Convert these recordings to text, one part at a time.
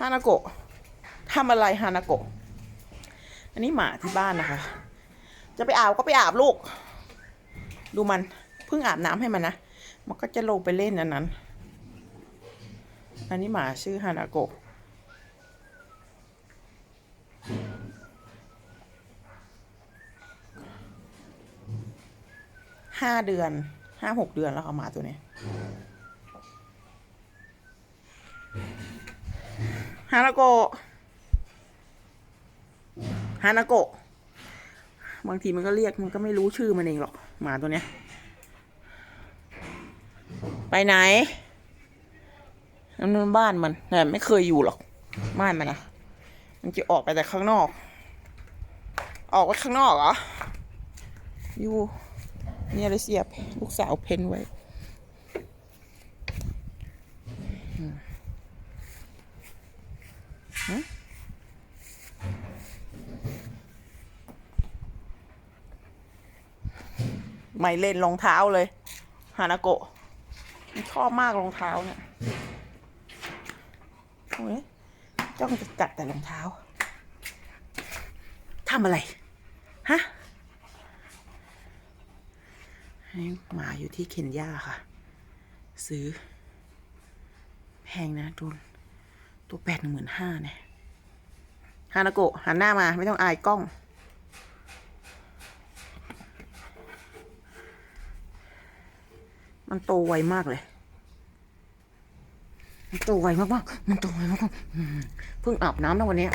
ฮานาโกะทำอะไรฮานาโกะ อันนี้หมาที่บ้านนะคะ จะไปอาบก็ไปอาบลูก ดูมัน เพิ่งอาบน้ำให้มันนะ มันก็จะลงไปเล่นอันนั้น อันนี้หมาชื่อฮานาโกะ ห้าเดือน ห้าหกเดือนแล้วค่ะหมาตัวนี้ ฮานาโกะฮานาโกะบางทีมันก็เรียกมันก็ไม่รู้ชื่อมันเองหรอกหมาตัวเนี้ย ไปไหนนั่นบ้านมันแต่ไม่เคยอยู่หรอกบ้านมันนะมันจะออกไปแต่ข้างนอก ออกไปข้างนอกเหรออยู่เนี่ยเลยเสียบ ลูกสาวเพนไว้ ไม่เล่นรองเท้าเลยฮานาโกะชอบมากรองเท้าเนี่ยโอ้ยจ้องจะกัดแต่รองเท้าทำอะไร ฮะให้มาอยู่ที่เคนยาค่ะ ซื้อ แพงนะตัว ตัวแปดหนึ่งหมื่นห้าเนี่ยฮานาโกะหันหน้ามาไม่ต้องอายกล้อง มันโตไวมากเลย มันโตไวมากๆมันโตไวมากๆอืมเพิ่งอาบน้ำแล้ววันนี้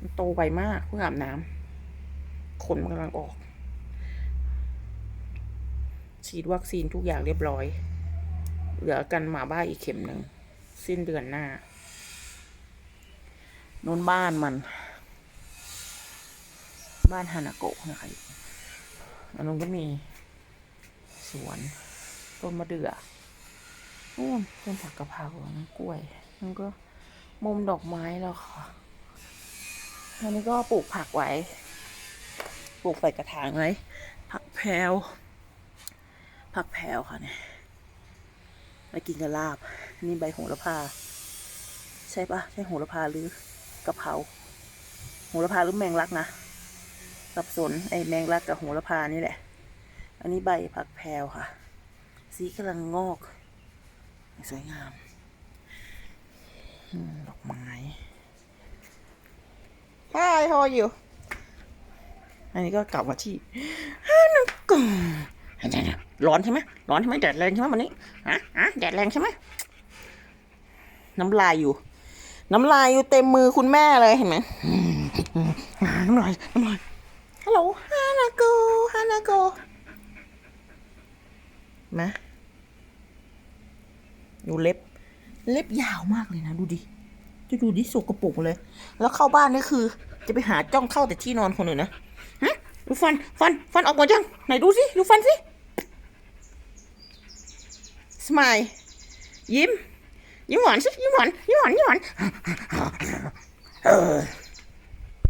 มันโตไวมากเพิ่งอาบน้ำขนมันกำลังออกฉีดวัคซีนทุกอย่างเรียบร้อย เหลือกันหมาบ้าอีกเข็มหนึ่ง สิ้นเดือนหน้า นู้นบ้านมัน บ้านฮานาโกะนะคะอันนู้นก็มี สวน ต้นมะเดื่อนู่นต้นผักกะเพราน้ำกล้วยนั่นก็มุมดอกไม้แล้วค่ะอันนี้ก็ปลูกผักไว้ ปลูกใส่กระถางไว้ ผักแพรวผักแพรวค่ะเนี่ยไปกินกับลาบ นี่ใบโหระพา ใช่ปะใช่โหระพาหรือ กะเพราโหระพาหรือแมงลักนะสับสนไอแมงลักกับโหระพานี่แหละ อันนี้ใบผักแพรวค่ะ สีกำลังงอก สวยงามดอกไม้ Hi how are you อันนี้ก็กลับมาที่ฮานุกุมร้อนใช่ไหมร้อนใช่ไหมแดดแรงใช่ไหมวันนี้ฮะฮะแดดแรงใช่ไหมน้ำลายอยู่ น้ำลายอยู่เต็มมือคุณแม่เลยเห็นไหมอืมน้ำลายน้ำลายฮัลโหลฮานาโกฮานาโกนะดูเล็บ เล็บยาวมากเลยนะ ดูดิจะดูดิสกปรกเลย แล้วเข้าบ้านนี่คือ จะไปหาจ้องเข้าแต่ที่นอนคนอื่นนะฮะดูฟันฟันฟันออกหมดยังไหนดูสิดูฟันสิสมายยิ้ม ยิ้มหวานสิยิ้